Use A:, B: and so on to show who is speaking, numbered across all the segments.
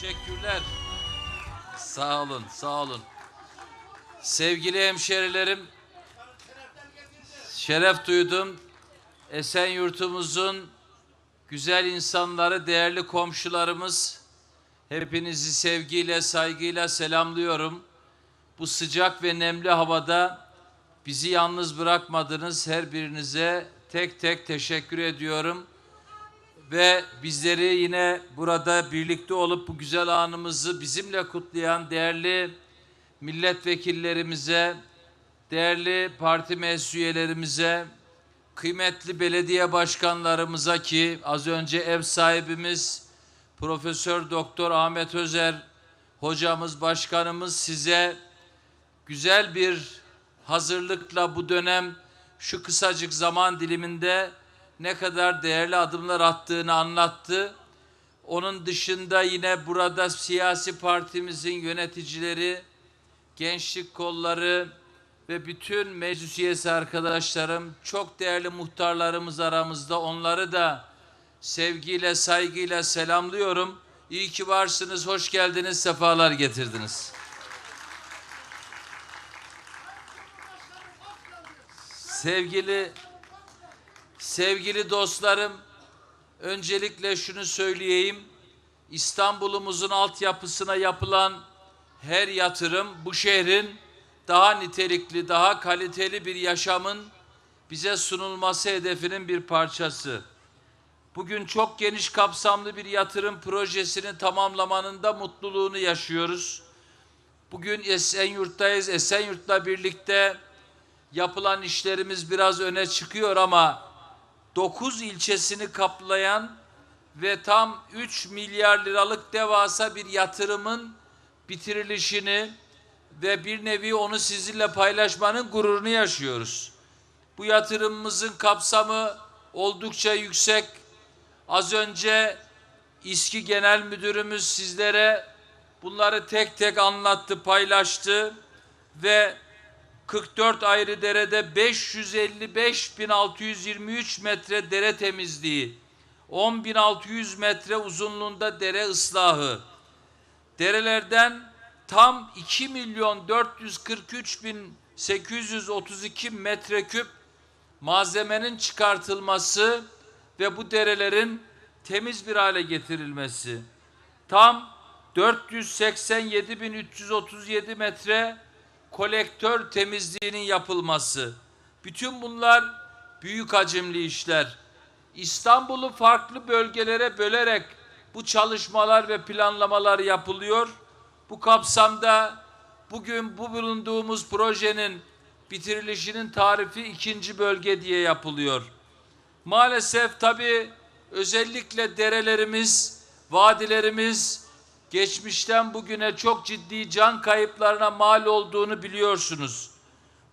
A: Teşekkürler. Sağ olun, sağ olun. Sevgili hemşerilerim, şeref duydum. Esenyurtumuzun güzel insanları, değerli komşularımız, hepinizi sevgiyle, saygıyla selamlıyorum. Bu sıcak ve nemli havada bizi yalnız bırakmadınız. Her birinize tek tek teşekkür ediyorum ve bizleri yine burada birlikte olup bu güzel anımızı bizimle kutlayan değerli milletvekillerimize, değerli parti meclis üyelerimize, kıymetli belediye başkanlarımıza ki az önce ev sahibimiz Profesör Doktor Ahmet Özer hocamız, başkanımız size güzel bir hazırlıkla bu dönem şu kısacık zaman diliminde ne kadar değerli adımlar attığını anlattı. Onun dışında yine burada siyasi partimizin yöneticileri, gençlik kolları ve bütün meclis üyesi arkadaşlarım, çok değerli muhtarlarımız aramızda onları da sevgiyle, saygıyla selamlıyorum. İyi ki varsınız, hoş geldiniz, sefalar getirdiniz. Sevgili sevgili dostlarım, öncelikle şunu söyleyeyim. İstanbul'umuzun altyapısına yapılan her yatırım bu şehrin daha nitelikli, daha kaliteli bir yaşamın bize sunulması hedefinin bir parçası. Bugün çok geniş kapsamlı bir yatırım projesini tamamlamanın da mutluluğunu yaşıyoruz. Bugün Esenyurt'tayız. Esenyurt'la birlikte yapılan işlerimiz biraz öne çıkıyor ama 9 ilçesini kaplayan ve tam 3 milyar liralık devasa bir yatırımın bitirilişini ve bir nevi onu sizinle paylaşmanın gururunu yaşıyoruz. Bu yatırımımızın kapsamı oldukça yüksek. Az önce İSKİ Genel Müdürümüz sizlere bunları tek tek anlattı, paylaştı ve 44 ayrı derede 555.623 metre dere temizliği, 10.600 metre uzunluğunda dere ıslahı, derelerden tam 2 milyon 443 bin 832 metreküp malzemenin çıkartılması ve bu derelerin temiz bir hale getirilmesi. Tam 487.337 metre kolektör temizliğinin yapılması. Bütün bunlar büyük hacimli işler. İstanbul'u farklı bölgelere bölerek bu çalışmalar ve planlamalar yapılıyor. Bu kapsamda bugün bu bulunduğumuz projenin bitirilişinin tarifi ikinci bölge diye yapılıyor. Maalesef tabii özellikle derelerimiz, vadilerimiz geçmişten bugüne çok ciddi can kayıplarına mal olduğunu biliyorsunuz.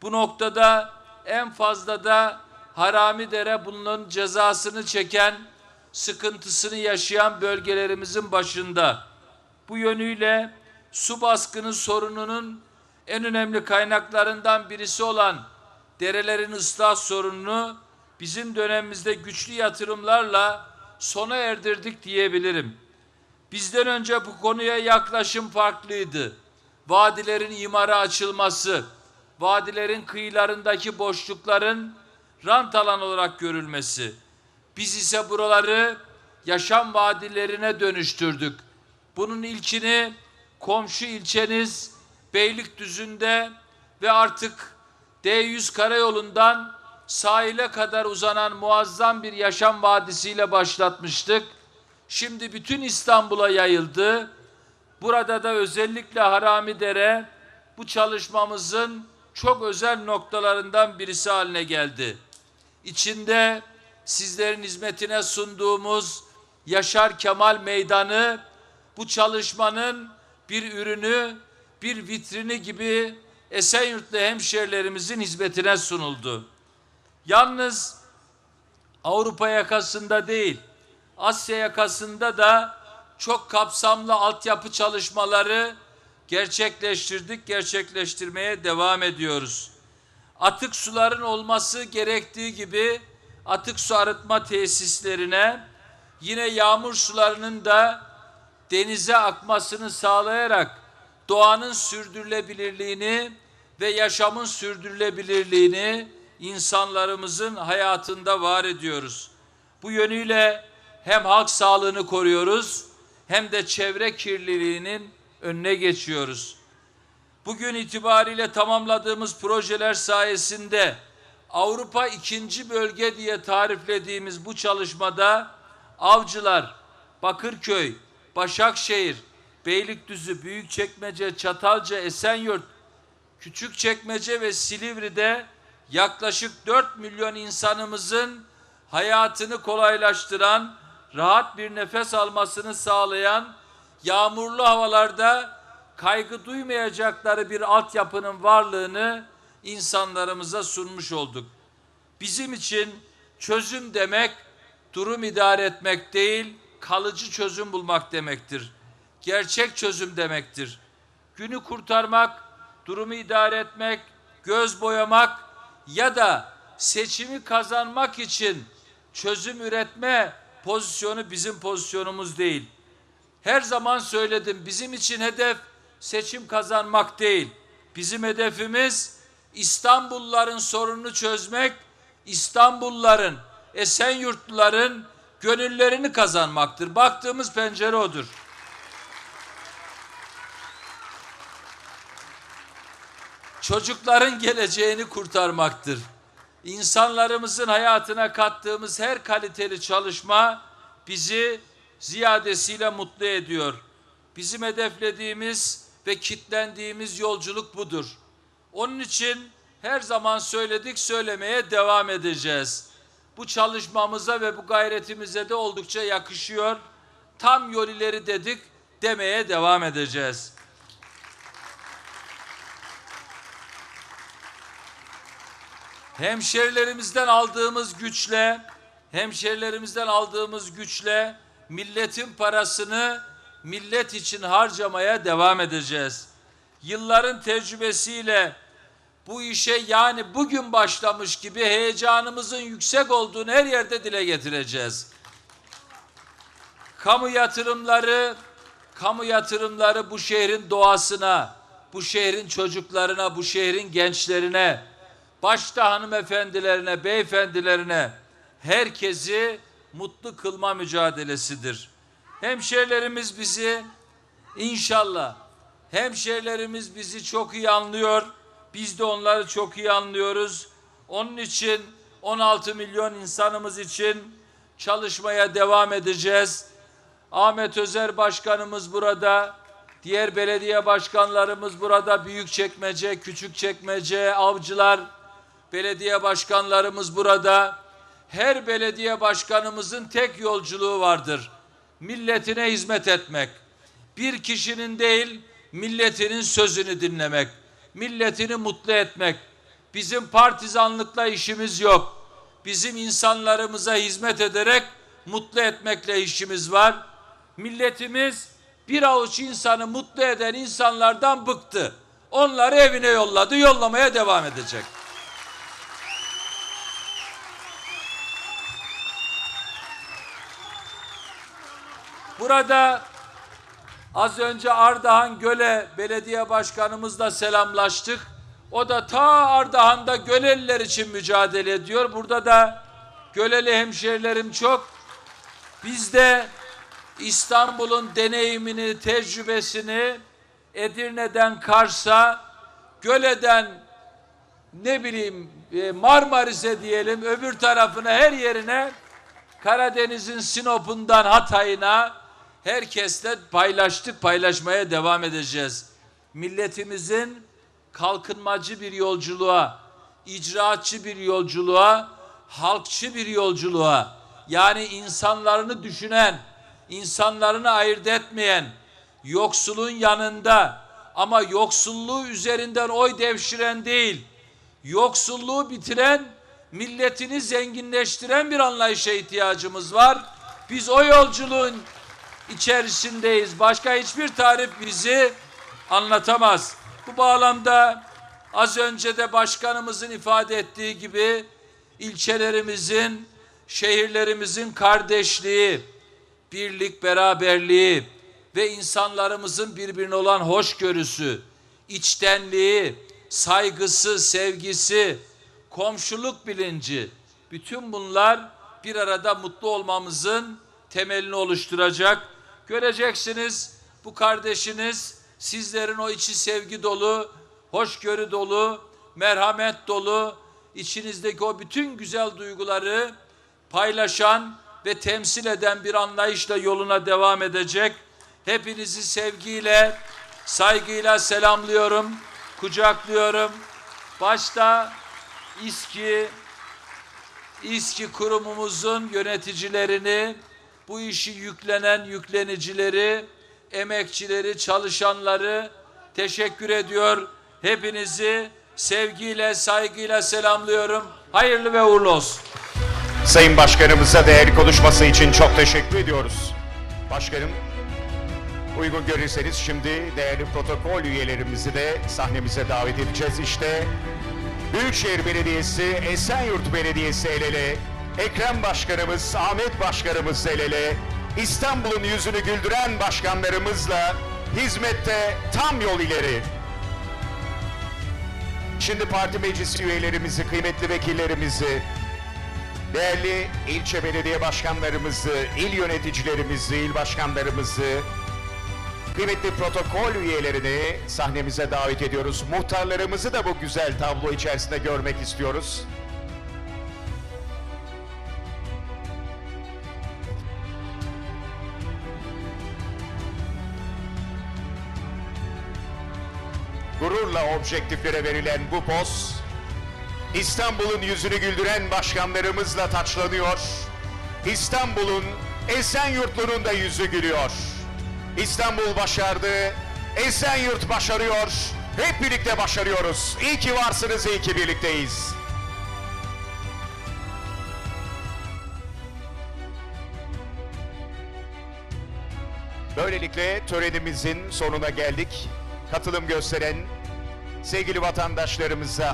A: Bu noktada en fazla da harami dere bunun cezasını çeken, sıkıntısını yaşayan bölgelerimizin başında. Bu yönüyle su baskını sorununun en önemli kaynaklarından birisi olan derelerin ıslah sorununu bizim dönemimizde güçlü yatırımlarla sona erdirdik diyebilirim. Bizden önce bu konuya yaklaşım farklıydı. Vadilerin imara açılması, vadilerin kıyılarındaki boşlukların rant alan olarak görülmesi. Biz ise buraları yaşam vadilerine dönüştürdük. Bunun ilkini komşu ilçeniz Beylikdüzü'nde ve artık D100 karayolundan sahile kadar uzanan muazzam bir yaşam vadisiyle başlatmıştık. Şimdi bütün İstanbul'a yayıldı. Burada da özellikle Haramidere bu çalışmamızın çok özel noktalarından birisi haline geldi. İçinde sizlerin hizmetine sunduğumuz Yaşar Kemal Meydanı bu çalışmanın bir ürünü, bir vitrini gibi Esenyurtlu hemşerilerimizin hizmetine sunuldu. Yalnız Avrupa yakasında değil, Asya yakasında da çok kapsamlı altyapı çalışmaları gerçekleştirdik, gerçekleştirmeye devam ediyoruz. Atık suların olması gerektiği gibi atık su arıtma tesislerine yine yağmur sularının da denize akmasını sağlayarak doğanın sürdürülebilirliğini ve yaşamın sürdürülebilirliğini insanlarımızın hayatında var ediyoruz. Bu yönüyle hem halk sağlığını koruyoruz hem de çevre kirliliğinin önüne geçiyoruz. Bugün itibariyle tamamladığımız projeler sayesinde Avrupa ikinci bölge diye tariflediğimiz bu çalışmada Avcılar, Bakırköy, Başakşehir, Beylikdüzü, Büyükçekmece, Çatalca, Esenyurt, Küçükçekmece ve Silivri'de yaklaşık 4 milyon insanımızın hayatını kolaylaştıran, rahat bir nefes almasını sağlayan, yağmurlu havalarda kaygı duymayacakları bir altyapının varlığını insanlarımıza sunmuş olduk. Bizim için çözüm demek durum idare etmek değil, kalıcı çözüm bulmak demektir. Gerçek çözüm demektir. Günü kurtarmak, durumu idare etmek, göz boyamak ya da seçimi kazanmak için çözüm üretme pozisyonu bizim pozisyonumuz değil. Her zaman söyledim bizim için hedef seçim kazanmak değil. Bizim hedefimiz İstanbulluların sorununu çözmek, İstanbulluların, Esenyurtluların gönüllerini kazanmaktır. Baktığımız pencere odur. Çocukların geleceğini kurtarmaktır. İnsanlarımızın hayatına kattığımız her kaliteli çalışma bizi ziyadesiyle mutlu ediyor. Bizim hedeflediğimiz ve kitlendiğimiz yolculuk budur. Onun için her zaman söyledik söylemeye devam edeceğiz. Bu çalışmamıza ve bu gayretimize de oldukça yakışıyor. Tam yol ileri dedik demeye devam edeceğiz. Hemşerilerimizden aldığımız güçle, hemşerilerimizden aldığımız güçle milletin parasını millet için harcamaya devam edeceğiz. Yılların tecrübesiyle bu işe yani bugün başlamış gibi heyecanımızın yüksek olduğunu her yerde dile getireceğiz. Kamu yatırımları, kamu yatırımları bu şehrin doğasına, bu şehrin çocuklarına, bu şehrin gençlerine, başta hanımefendilerine, beyefendilerine herkesi mutlu kılma mücadelesidir. Hemşehrilerimiz bizi inşallah hemşehrilerimiz bizi çok iyi anlıyor. Biz de onları çok iyi anlıyoruz. Onun için 16 milyon insanımız için çalışmaya devam edeceğiz. Ahmet Özer Başkanımız burada, diğer belediye başkanlarımız burada, Büyükçekmece, Küçükçekmece, Avcılar, belediye başkanlarımız burada. Her belediye başkanımızın tek yolculuğu vardır. Milletine hizmet etmek. Bir kişinin değil, milletinin sözünü dinlemek. Milletini mutlu etmek. Bizim partizanlıkla işimiz yok. Bizim insanlarımıza hizmet ederek mutlu etmekle işimiz var. Milletimiz bir avuç insanı mutlu eden insanlardan bıktı. Onları evine yolladı, yollamaya devam edecek. Burada az önce Ardahan Göle Belediye Başkanımızla selamlaştık. O da ta Ardahan'da Göleliler için mücadele ediyor. Burada da Göleli hemşerilerim çok. Biz de İstanbul'un deneyimini, tecrübesini Edirne'den Kars'a, Göle'den ne bileyim e, Marmaris'e diyelim öbür tarafına her yerine Karadeniz'in Sinop'undan Hatay'ına herkesle paylaştık, paylaşmaya devam edeceğiz. Milletimizin kalkınmacı bir yolculuğa, icraatçı bir yolculuğa, halkçı bir yolculuğa, yani insanlarını düşünen, insanlarını ayırt etmeyen, yoksulun yanında ama yoksulluğu üzerinden oy devşiren değil, yoksulluğu bitiren, milletini zenginleştiren bir anlayışa ihtiyacımız var. Biz o yolculuğun içerisindeyiz. Başka hiçbir tarif bizi anlatamaz. Bu bağlamda az önce de başkanımızın ifade ettiği gibi ilçelerimizin, şehirlerimizin kardeşliği, birlik, beraberliği, ve insanlarımızın birbirine olan hoşgörüsü, içtenliği, saygısı, sevgisi, komşuluk bilinci, bütün bunlar bir arada mutlu olmamızın temelini oluşturacak. Göreceksiniz bu kardeşiniz sizlerin o içi sevgi dolu, hoşgörü dolu, merhamet dolu, içinizdeki o bütün güzel duyguları paylaşan ve temsil eden bir anlayışla yoluna devam edecek. Hepinizi sevgiyle, saygıyla selamlıyorum, kucaklıyorum. Başta İSKİ, İSKİ kurumumuzun yöneticilerini, bu işi yüklenen yüklenicileri, emekçileri, çalışanları teşekkür ediyor. Hepinizi sevgiyle, saygıyla selamlıyorum. Hayırlı ve uğurlu olsun.
B: Sayın Başkanımıza değerli konuşması için çok teşekkür ediyoruz. Başkanım, uygun görürseniz şimdi değerli protokol üyelerimizi de sahnemize davet edeceğiz. İşte Büyükşehir Belediyesi, Esenyurt Belediyesi el ele, Ekrem Başkanımız, Ahmet Başkanımız el ele, İstanbul'un yüzünü güldüren başkanlarımızla hizmette tam yol ileri. Şimdi parti meclisi üyelerimizi, kıymetli vekillerimizi, Değerli ilçe belediye başkanlarımızı, il yöneticilerimizi, il başkanlarımızı, kıymetli protokol üyelerini sahnemize davet ediyoruz. Muhtarlarımızı da bu güzel tablo içerisinde görmek istiyoruz. Gururla objektiflere verilen bu poz İstanbul'un yüzünü güldüren başkanlarımızla taçlanıyor. İstanbul'un Esenyurtlu'nun da yüzü gülüyor. İstanbul başardı, Esenyurt başarıyor. Hep birlikte başarıyoruz. İyi ki varsınız, iyi ki birlikteyiz. Böylelikle törenimizin sonuna geldik. Katılım gösteren sevgili vatandaşlarımıza